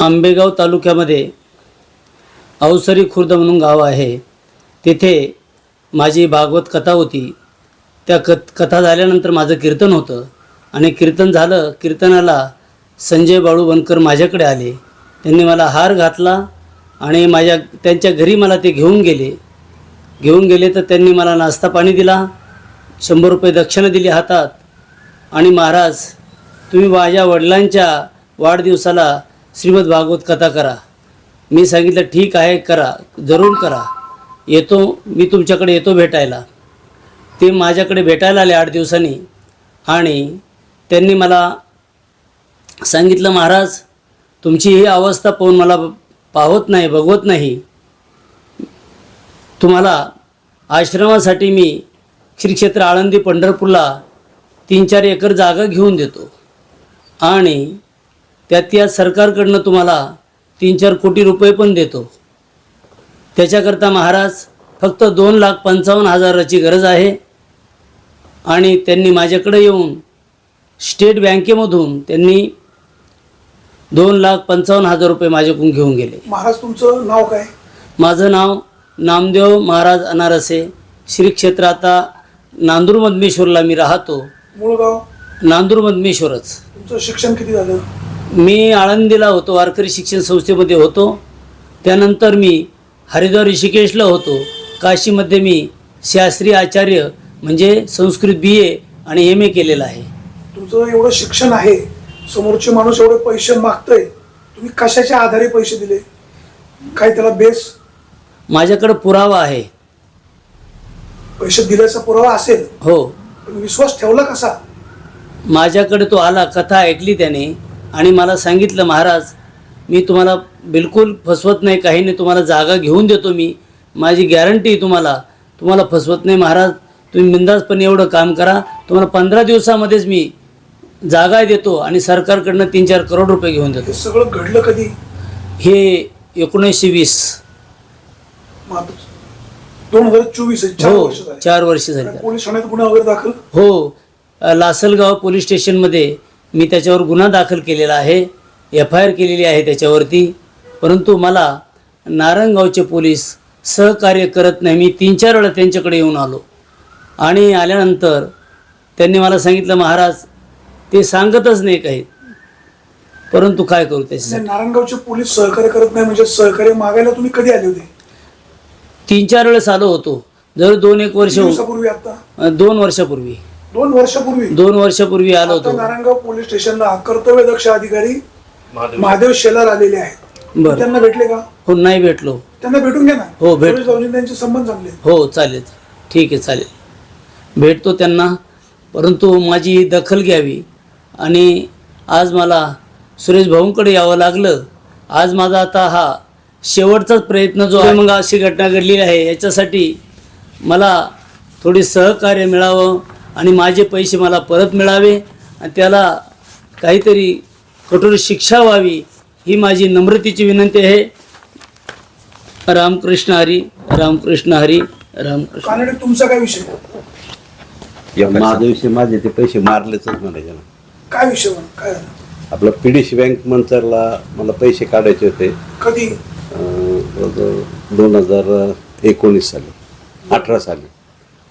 आंबेगाव तालुक्यामध्ये अवसरी खुर्द म्हणून गाव आहे. तिथे माझी भागवत कथा होती. त्या कथ कथा झाल्यानंतर माझं कीर्तन होतं. आणि कीर्तन झालं कीर्तनाला संजय बाळू बनकर माझ्याकडे आले. त्यांनी मला हार घातला आणि माझ्या त्यांच्या घरी मला ते घेऊन गेले. घेऊन गेले तर त्यांनी मला नाश्ता पाणी दिला. शंभर रुपये दक्षिणा दिली हातात. आणि महाराज तुम्ही माझ्या वडिलांच्या वाढदिवसाला श्रीमद भागवत कथा करा. मी सांगितलं ठीक आहे करा. जरूर करा. येतो मी तुमच्याकडे येतो भेटायला. ते माझ्याकडे भेटायला आले आठ दिवसांनी आणि त्यांनी मला सांगितलं महाराज तुमची ही अवस्था पाहून मला पाहत नाही बघवत नाही. तुम्हाला आश्रमासाठी मी श्री क्षेत्र आळंदी पंढरपूरला तीन चार एकर जागा घेऊन देतो. आणि त्यात या सरकारकडनं तुम्हाला तीन चार कोटी रुपये पण देतो. त्याच्याकरता महाराज फक्त दोन लाख पंचावन्न हजाराची गरज आहे. आणि त्यांनी माझ्याकडे येऊन स्टेट बँकेमधून त्यांनी दोन लाख पंचावन्न हजार रुपये माझ्याकडून घेऊन गेले. महाराज तुमचं नाव काय? माझं नाव नामदेव महाराज अनारसे. श्री क्षेत्र आता नांदूर मधमेश्वरला मी राहतो. मूळ गाव? नांदूर मधमेश्वरच तुमचं शिक्षण किती झालं? मी आळंदीला होतो वारकरी शिक्षण संस्थेमध्ये होतो. त्यानंतर मी हरिद्वार ऋषिकेशला होतो. काशीमध्ये मी शास्त्रीय आचार्य म्हणजे संस्कृत बी ए आणि एम ए केलेलं आहे. तुमचं एवढं शिक्षण आहे समोरचे माणूस एवढे पैसे मागतोय तुम्ही कशाच्या आधारे पैसे दिले? काय त्याला बेस? माझ्याकडं पुरावा आहे. पैसे दिल्याचा पुरावा असेल हो. पण विश्वास ठेवला कसा? माझ्याकडे तो आला कथा ऐकली त्याने. आणि मला सांगितलं महाराज मी तुम्हाला बिलकुल फसवत नाही काही नाही तुम्हाला जागा घेऊन देतो मी. माझी गॅरंटी तुम्हाला. तुम्हाला फसवत नाही महाराज. तुम्ही बिंदासपणे एवढं काम करा. तुम्हाला पंधरा दिवसामध्येच मी जागा देतो आणि सरकारकडनं तीन चार करोड रुपये घेऊन देतो. सगळं घडलं कधी? हे एकोणीसशे वीस. दोन हजार चोवीस हो वर्ष झाले. चार वर्ष झाली. पोलीस ठाण्यात गुन्हा वगैरे दाखल? हो लासलगाव पोलीस स्टेशनमध्ये मी त्याच्यावर गुन्हा दाखल केलेला आहे एफ आय आर केलेली आहे त्याच्यावरती. परंतु मला नारायणगावचे पोलीस सहकार्य करत नाही. मी तीन चार वेळा त्यांच्याकडे येऊन आलो. आणि आल्यानंतर त्यांनी मला सांगितलं महाराज ते सांगतच नाही काही. परंतु काय करू त्याच्यासाठी? नाही, नारायणगावचे पोलीस सहकार्य करत नाही म्हणजे सहकार्य मागायला तुम्ही कधी आले होते? तीन चार वेळेस आलो होतो. जर दोन एक वर्ष दोन वर्षापूर्वी. दोन वर्षापूर्वी. दोन वर्षापूर्वी आलो आता होतो. नारायणगाव पोलीस स्टेशनला कर्तव्यदक्ष अधिकारी महादेव. शेलार आलेले आहेत. बरं. त्यांना भेटले का? हो नाही भेटलो. त्यांना भेटून घ्या ना. हो, भेट. सुरेश त्यांचे संबंध चांगले आहेत. हो चालेल. ठीक आहे चालेल. भेटतो त्यांना. परंतु माझी दखल घ्यावी. आणि आज मला सुरेश भाऊंकडे यावं लागलं. आज माझा आता हा शेवटचाच प्रयत्न जो आहे मग अशी घटना घडलेली आहे याच्यासाठी मला थोडी सहकार्य मिळावं. आणि माझे पैसे मला परत मिळावे आणि त्याला काहीतरी कठोर शिक्षा व्हावी ही माझी नम्रतेची विनंती आहे. रामकृष्ण हरी रामकृष्ण हरी रामकृष्ण. कानडे तुमचा काय विषय? माझ्या दिवशी माझे ते पैसे मारलेच म्हणायचे ना काय विषय काय झालं? आपलं पीडीसी बँक मंचरला मला पैसे काढायचे होते. कधी? अं, दोन हजार एकोणीस साली अठरा साली.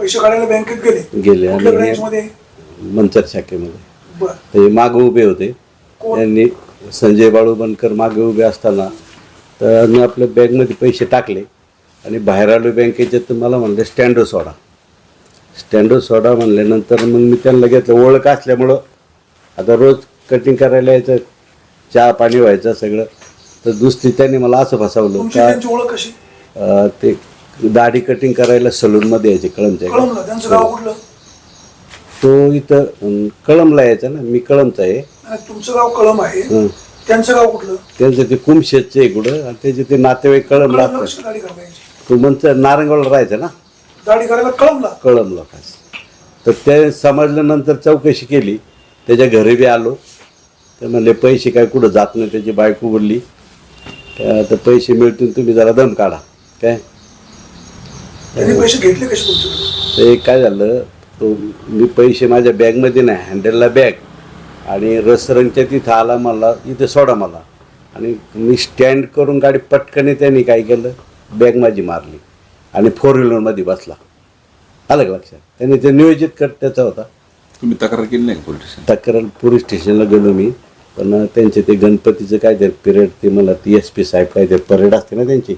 पैसे काढायला बँकेत गेले. गेले कुठल्या आणि मंचर शाखेमध्ये. बर. ते मागे उभे होते. कोण? त्यांनी संजय बाळू बनकर मागे उभे असताना तर मी आपल्या बॅगमध्ये पैसे टाकले आणि बाहेर आलो बँकेचे तर मला म्हणले स्टँडो सोडा. स्टँडो सोडा म्हणल्यानंतर मग मी त्यांना घेतलं. ओळख असल्यामुळं आता रोज कटिंग करायला यायचं चहा पाणी व्हायचं सगळं. तर दुसरी त्यांनी मला असं फसवलं तुमची का त्यांची ओळख कशी? अं, ते दाढी कटिंग करायला सलूनमध्ये यायचे कळमच्या कळमलं त्यांचं गाव कुठलं? तो इथं अं, कळमला यायचा ना मी कळमचा आहे. आणि तुमचं गाव कळम आहे? हं. त्यांचं गाव कुठलं? त्यांचं ते कुमशेतचं आहे इकडं आणि त्याचे ते नातेवाईक कळम कळमला कशी दाढी करायची? तो म्हणतं नारंगावला राहायचं ना. दाढी करायला कळमला? कळम लोकांचं तर ते समजल्यानंतर चौकशी केली. त्याच्या घरी बी आलो. ते म्हणले पैसे काय कुठं जात नाही त्याची बायको बोलली. "काय आता पैसे मिळतील तुम्ही जरा दम काढा. काय? त्यांनी पैसे घेतले कसे तुमच्याकडे ते काय झालं तो मी पैसे माझ्या बॅगमध्ये नाही हँडलला बॅग. आणि रसरंगच्या तिथं आला मला इथे सोडा मला. आणि मी स्टँड करून गाडी पटकन त्यांनी काय केलं बॅग माझी मारली. आणि फोर व्हीलरमध्ये बसला. आलं का लक्षात? त्यांनी ते नियोजित कट त्याचा होता. तुम्ही तक्रार केली नाही पोलीस स्टेशन तक्रार पोलीस स्टेशनला गेलो मी. पण त्यांचे ते गणपतीचं काय ते पिरियड ते मला ती एस पी साहेब काय ते परेड असते ना त्यांची.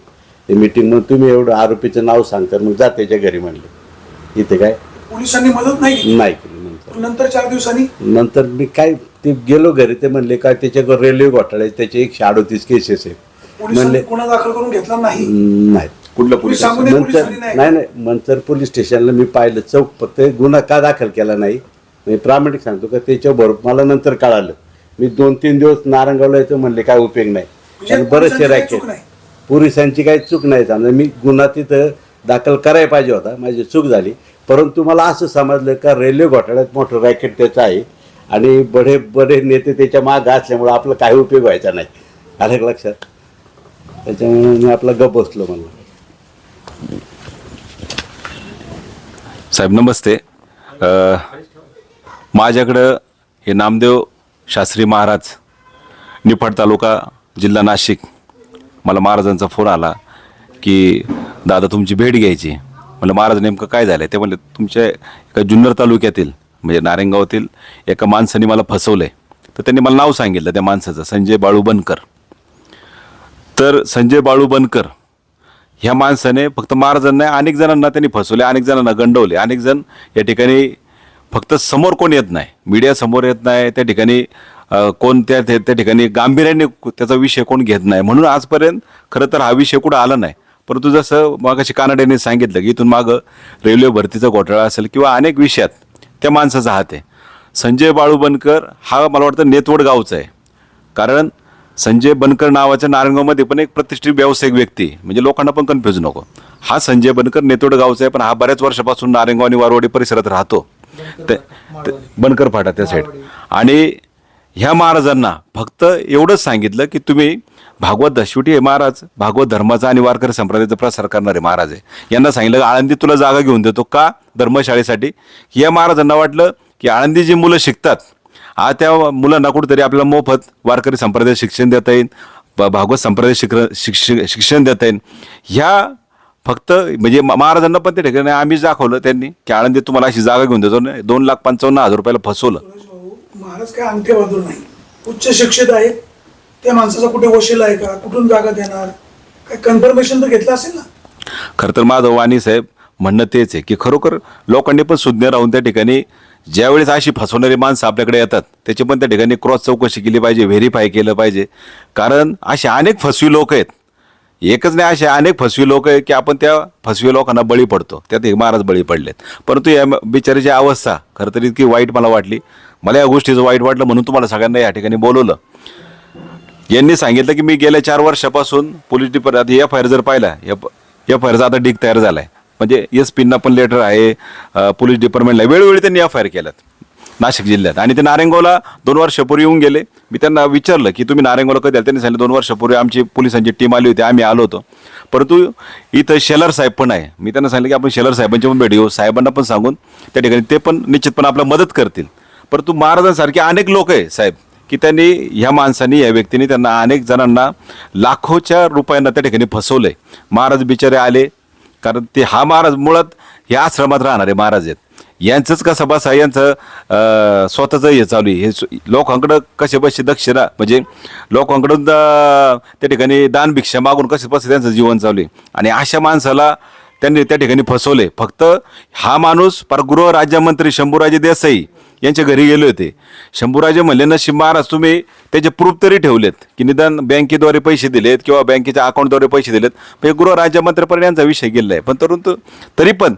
ते मीटिंग मग तुम्ही एवढं आरोपीचं नाव सांगता मग जा त्याच्या घरी म्हणले. इथे काय? पोलिसांनी मदत नाही केली. नाही केली नंतर नंतर चार दिवसांनी? नंतर मी काय ते गेलो घरी ते म्हणले काय त्याच्याकडे रेल्वे घोटाळे त्याचे एकशे अडोतीस केसेस आहेत. पोलिसांनी म्हणले गुन्हा दाखल करून घेतला नाही. "हम्म, नाही. तुम्ही पोलीस नंतर पोलिसांनी नाही. नाही नाही नंतर पोलीस स्टेशनला मी पाहिलं चौक फक्त गुन्हा का दाखल केला नाही? मी प्रामाणिक सांगतो का त्याच्याबरोबर मला नंतर कळालं. मी दोन तीन दिवस नारंगावला येतो म्हणले काय उपयोग नाही. म्हणजे आणि बरेचसे चूक नाही. पोलिसांची काही चूक नाही समजा मी गुन्हा तिथं दाखल करायला पाहिजे होता. माझी चूक झाली. परंतु मला असं समजलं का रेल्वे घोटाळ्यात मोठं रॅकेट त्याचं आहे आणि बडे बडे नेते त्याच्या मागं असल्यामुळं आपलं काही उपयोग व्हायचा नाही. आलं का लक्षात? त्याच्यामुळे मी आपला गप बसलो म्हणलं. साहेब नमस्ते. अ, माझ्याकडं हे नामदेव शास्त्री महाराज निफाड तालुका जिल्हा नाशिक. मला महाराजांचा फोन आला की दादा तुमची भेट घ्यायची. म्हणलं महाराज नेमकं काय झालं ते म्हणले तुमच्या एका जुन्नर तालुक्यातील म्हणजे नारायणगावातील एका माणसाने मला फसवलं आहे तर त्यांनी मला नाव सांगितलं त्या माणसाचं संजय बाळू बनकर तर संजय बाळू बनकर ह्या माणसाने फक्त महाराजांना अनेक जणांना त्यांनी फसवले अनेक जणांना गंडवले अनेक जण या ठिकाणी फक्त समोर कोण येत नाही? मीडिया समोर येत नाही. त्या ठिकाणी कोण त्या त्या ठिकाणी गांभीर्याने त्याचा विषय कोण घेत नाही. म्हणून आजपर्यंत खरं तर हा विषय कुठं आला नाही. परंतु जसं मागाशी कानड्याने सांगितलं की इथून मागं रेल्वे भरतीचा घोटाळा असेल किंवा अनेक विषयात त्या माणसाचा हात आहे. संजय बाळू बनकर हा मला वाटतं नेतवड गावचा आहे. कारण संजय बनकर नावाच्या नारायणगावमध्ये पण एक प्रतिष्ठित व्यावसायिक व्यक्ती म्हणजे लोकांना पण कन्फ्युज नको. हा संजय बनकर नेतोड गावचा आहे पण हा बऱ्याच वर्षापासून नारायणगाव आणि वारवाडी परिसरात राहतो. ते- बनकर फाटा त्या साईड आणि ह्या महाराजांना फक्त एवढंच सांगितलं की तुम्ही भागवत दशवटी हे महाराज भागवत धर्माचा आणि वारकरी संप्रदायाचा प्रसार करणारे महाराज आहे. यांना सांगितलं आळंदी तुला जागा घेऊन देतो का धर्मशाळेसाठी? या महाराजांना वाटलं की आळंदी जी मुलं शिकतात आ त्या मुलांना कुठेतरी आपल्याला मोफत वारकरी संप्रदाय शिक्षण देता येईल भागवत संप्रदाय शिक शिक्षण शिक्षण देता येईल. ह्या फक्त म्हणजे म- महाराजांना पण ते ठिकाणी आम्हीच दाखवलं त्यांनी की आळंदी तुम्हाला अशी जागा घेऊन देतो. दोन लाख पंचावन्न हजार रुपयाला फसवलं. महाराज काय अंगठे बहादूर नाही. उच्च शिक्षित आहेत. त्या माणसाचा कुठे वशील आहे का? कुठून जागा देणार? काय कन्फर्मेशन तर घेतलं असेल ना? खरं तर माझं वाणी साहेब म्हणणं तेच आहे की खरोखर लोकांनी पण सुज्ञ राहून त्या ठिकाणी ज्यावेळेस अशी फसवणारी माणसं आपल्याकडे येतात त्याची पण त्या ठिकाणी क्रॉस चौकशी केली पाहिजे व्हेरीफाय केलं पाहिजे. कारण असे अनेक फसवी लोक आहेत. एकच नाही असे अनेक फसवी लोक आहेत की आपण त्या फसवी लोकांना बळी पडतो. त्यात हे महाराज बळी पडलेत. परंतु या बिचारीची अवस्था खरं तर इतकी वाईट मला वाटली. मला या गोष्टीचं वाईट वाटलं म्हणून तुम्हाला सगळ्यांना या ठिकाणी बोलवलं. यांनी सांगितलं की मी गेल्या चार वर्षापासून police depart F I R जर पाहिला एफ आय आरचा आता डिग तयार झाला म्हणजे आहे म्हणजे एस पींना पण लेटर आहे पोलीस डिपार्टमेंटला वेळोवेळी त्यांनी एफ आय आर केल्यात नाशिक जिल्ह्यात. आणि ते नारायणगावला दोन वर्षापूर्वी येऊन गेले. मी त्यांना विचारलं की तुम्ही नारायणगावला कधी आले? त्यांनी सांगितलं दोन वर्षापूर्वी आमची पोलिसांची टीम आली होती आम्ही आलो होतो. परंतु इथं शेलर साहेब पण आहे. मी त्यांना सांगितलं की आपण शेलर साहेबांची पण भेट घेऊ. साहेबांना पण सांगून त्या ठिकाणी ते पण निश्चितपणे आपल्याला मदत करतील. परंतु महाराजांसारखे अनेक लोक आहे साहेब की त्यांनी ह्या माणसांनी या व्यक्तीने त्यांना अनेक जणांना लाखोच्या रुपयांना त्या ठिकाणी फसवलं. आहे महाराज बिचारे आले कारण ते हा महाराज मुळात ह्या आश्रमात राहणारे महाराज आहेत. यांचंच कसं बसा यांचं स्वतःचं हे चालू आहे. हे लोकांकडं कसे बसे दक्षिणा म्हणजे लोकांकडून त्या ठिकाणी दानभिक्षा मागून कसे बसे त्यांचं जीवन चालू आहे. आणि अशा माणसाला त्यांनी त्या ठिकाणी फसवले. फक्त हा माणूस पर गृह राज्यमंत्री शंभूराजे देसाई यांच्या घरी गेले होते. शंभूराजे म्हणले नशीब महाराज तुम्ही त्याचे प्रूफ तरी ठेवलेत की निदान बँकेद्वारे पैसे दिलेत किंवा बँकेच्या अकाउंटद्वारे पैसे दिलेत. म्हणजे गृहराज्यमंत्रीपर्यंत यांचा विषय गेलेला आहे. पण परंतु तरी पण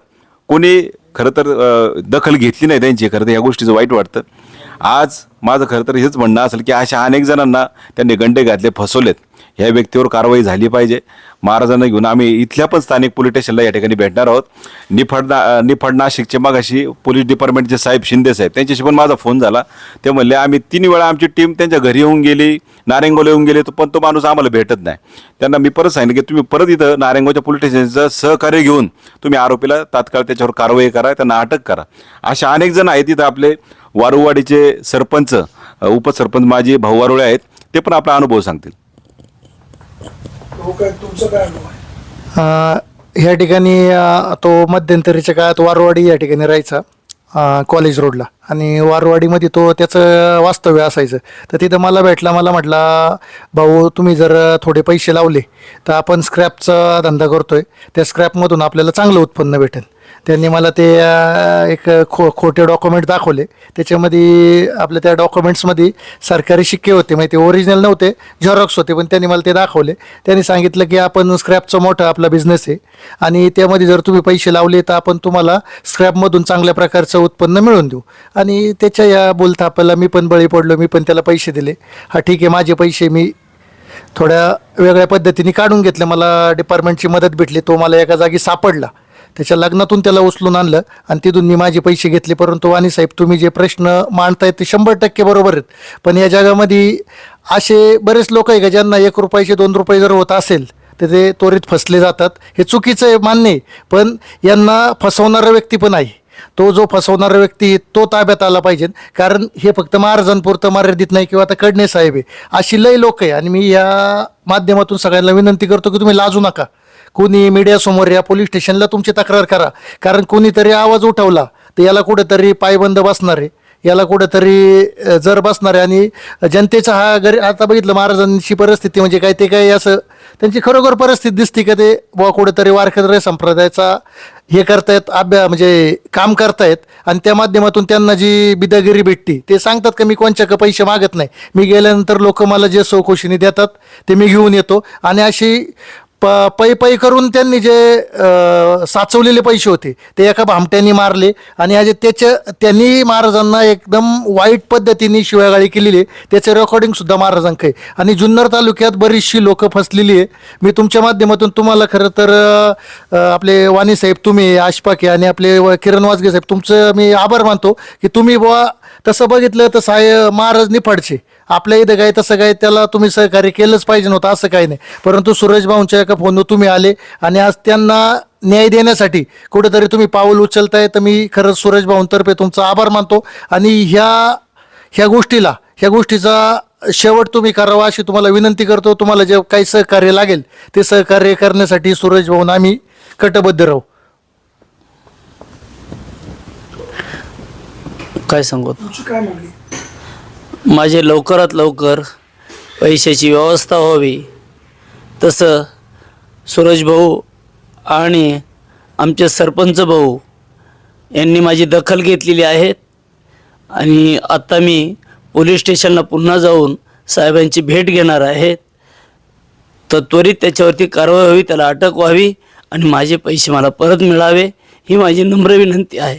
कोणी खरं तर दखल घेतली नाही त्यांची. खरं तर ह्या गोष्टीचं वाईट वाटतं. आज माझं खरं तर हेच म्हणणं असेल की अशा अनेक जणांना त्यांनी गंडे घातले फसवलेत. ह्या व्यक्तीवर कारवाई झाली पाहिजे. महाराजांना घेऊन आम्ही इथल्या पण स्थानिक पोलीस स्टेशनला या ठिकाणी भेटणार आहोत. निफाड ना निफाड नाशिकचे मागाशी पोलीस डिपार्टमेंटचे साहेब शिंदे साहेब त्यांच्याशी पण माझा फोन झाला. ते म्हणले आम्ही तीन वेळा आमची टीम त्यांच्या घरी येऊन गेली नारेंगोला येऊन गेले तो पण तो माणूस आम्हाला भेटत नाही. त्यांना मी परत सांगितलं की तुम्ही परत इथं नारेंगोच्या पोलीस स्टेशनचं सहकार्य घेऊन तुम्ही आरोपीला तात्काळ त्याच्यावर कारवाई करा त्यांना अटक करा. अशा अनेक जण आहेत इथं आपले. वारुवाडीचे सरपंच उपसरपंच माझे भाऊ वारुळे आहेत ते पण आपला अनुभव सांगतील. हो काय काय अनुभव आहे? अ, ह्या ठिकाणी अ, तो मध्यंतरीच्या काळात वारवाडी या ठिकाणी राहायचा अ, कॉलेज रोडला आणि वारवाडीमध्ये तो त्याचं वास्तव्य असायचं. तर तिथं मला भेटला मला म्हटला भाऊ तुम्ही जर थोडे पैसे लावले तर आपण स्क्रॅपचा धंदा करतोय. त्या स्क्रॅपमधून आपल्याला चांगलं उत्पन्न भेटेल. त्यांनी मला ते एक खो खोटे डॉक्युमेंट दाखवले. त्याच्यामध्ये आपल्या त्या डॉक्युमेंट्समध्ये सरकारी शिक्के होते. म्हणजे ते ओरिजिनल नव्हते झेरॉक्स होते पण त्यांनी मला ते दाखवले. त्यांनी सांगितलं की आपण स्क्रॅपचा मोठा आपला बिझनेस आहे. आणि त्यामध्ये जर तुम्ही पैसे लावले तर आपण तुम्हाला स्क्रॅपमधून चांगल्या प्रकारचं उत्पन्न मिळवून देऊ. आणि त्याच्या या बोलता आपल्याला मी पण बळी पडलो मी पण त्याला पैसे दिले. हा ठीक आहे माझे पैसे मी थोड्या वेगळ्या पद्धतीने काढून घेतले. मला डिपार्टमेंटची मदत भेटली तो मला एका जागी सापडला. त्याच्या लग्नातून त्याला उचलून आणलं आणि तिथून मी माझे पैसे घेतले. परंतु वाणी साहेब तुम्ही जे प्रश्न मांडतायत ते शंभर टक्के बरोबर आहेत. पण या जगामध्ये असे बरेच लोक आहे का ज्यांना एक रुपयाचे दोन रुपये जर होत असेल तर ते त्वरित फसले जातात. हे चुकीचं आहे मान्य आहे. पण यांना फसवणारा व्यक्ती पण आहे. तो जो फसवणारा व्यक्ती तो ताब्यात आला पाहिजे. कारण हे फक्त महाराजांपुरतं मर्यादित नाही किंवा आता कडणे साहेब आहे. अशी लय लोक आहे. आणि मी या माध्यमातून सगळ्यांना विनंती करतो की तुम्ही लाजू नका. कोणी मीडियासमोर या पोलीस स्टेशनला तुमची तक्रार करा. कारण कोणीतरी आवाज उठवला तर याला कुठेतरी पायबंद बसणार आहे. याला कुठेतरी जर बसणार आहे आणि जनतेचा हा गरी आता बघितलं महाराजांची परिस्थिती म्हणजे काय ते काय असं त्यांची खरोखर परिस्थिती दिसते का ते? बुवा कुठेतरी वारकरी संप्रदायाचा हे करतायत अभ्या म्हणजे काम करतायत आणि त्या माध्यमातून त्यांना जी बिदागिरी भेटती ते सांगतात का मी कोणच्या पैसे मागत नाही? मी गेल्यानंतर लोक मला जे चौकशीने देतात ते मी घेऊन येतो. आणि अशी प पै पै करून त्यांनी जे अ, साचवलेले पैसे होते ते एका भामट्याने मारले. आणि आज त्याच्या त्यांनी महाराजांना एकदम वाईट पद्धतीने शिवागाळी केलेली आहे. त्याचं रेकॉर्डिंगसुद्धा महाराजांकडे आहे. आणि जुन्नर तालुक्यात बरीचशी लोकं फसलेली आहे. मी तुमच्या माध्यमातून तुम्हाला खरं तर अ, आपले वाणी साहेब तुम्ही आशपाके आणि आपले व- किरण वाजगे साहेब तुमचं मी आभार मानतो की तुम्ही बुवा तसं बघितलं तर साय महाराज निफाडचे. आपल्या इथं काय तसं काय त्याला तुम्ही सहकार्य केलंच पाहिजे नव्हतं असं काही नाही. परंतु सूरज भाऊंच्या एका फोनवर तुम्ही आले आणि आज त्यांना न्याय देण्यासाठी कुठेतरी तुम्ही पाऊल उचलताय तर मी खरंच सूरज भाऊंतर्फे तुमचा आभार मानतो. आणि ह्या ह्या गोष्टीला ह्या गोष्टीचा शेवट तुम्ही करावा अशी तुम्हाला विनंती करतो. तुम्हाला जे काही सहकार्य लागेल ते सहकार्य करण्यासाठी सूरज भाऊन आम्ही कटबद्ध राहू. काय सांगू? तुमची काय मागणी? माझे लवकरात लवकर पैशाची व्यवस्था व्हावी. तसं सूरज भाऊ आणि आमचे सरपंच भाऊ यांनी माझी दखल घेतलेली आहे आणि आत्ता मी पोलीस स्टेशनला पुन्हा जाऊन साहेबांची भेट घेणार आहे. तर त्वरित त्याच्यावरती कारवाई व्हावी त्याला अटक व्हावी आणि माझे पैसे मला परत मिळावे ही माझी नम्र विनंती आहे.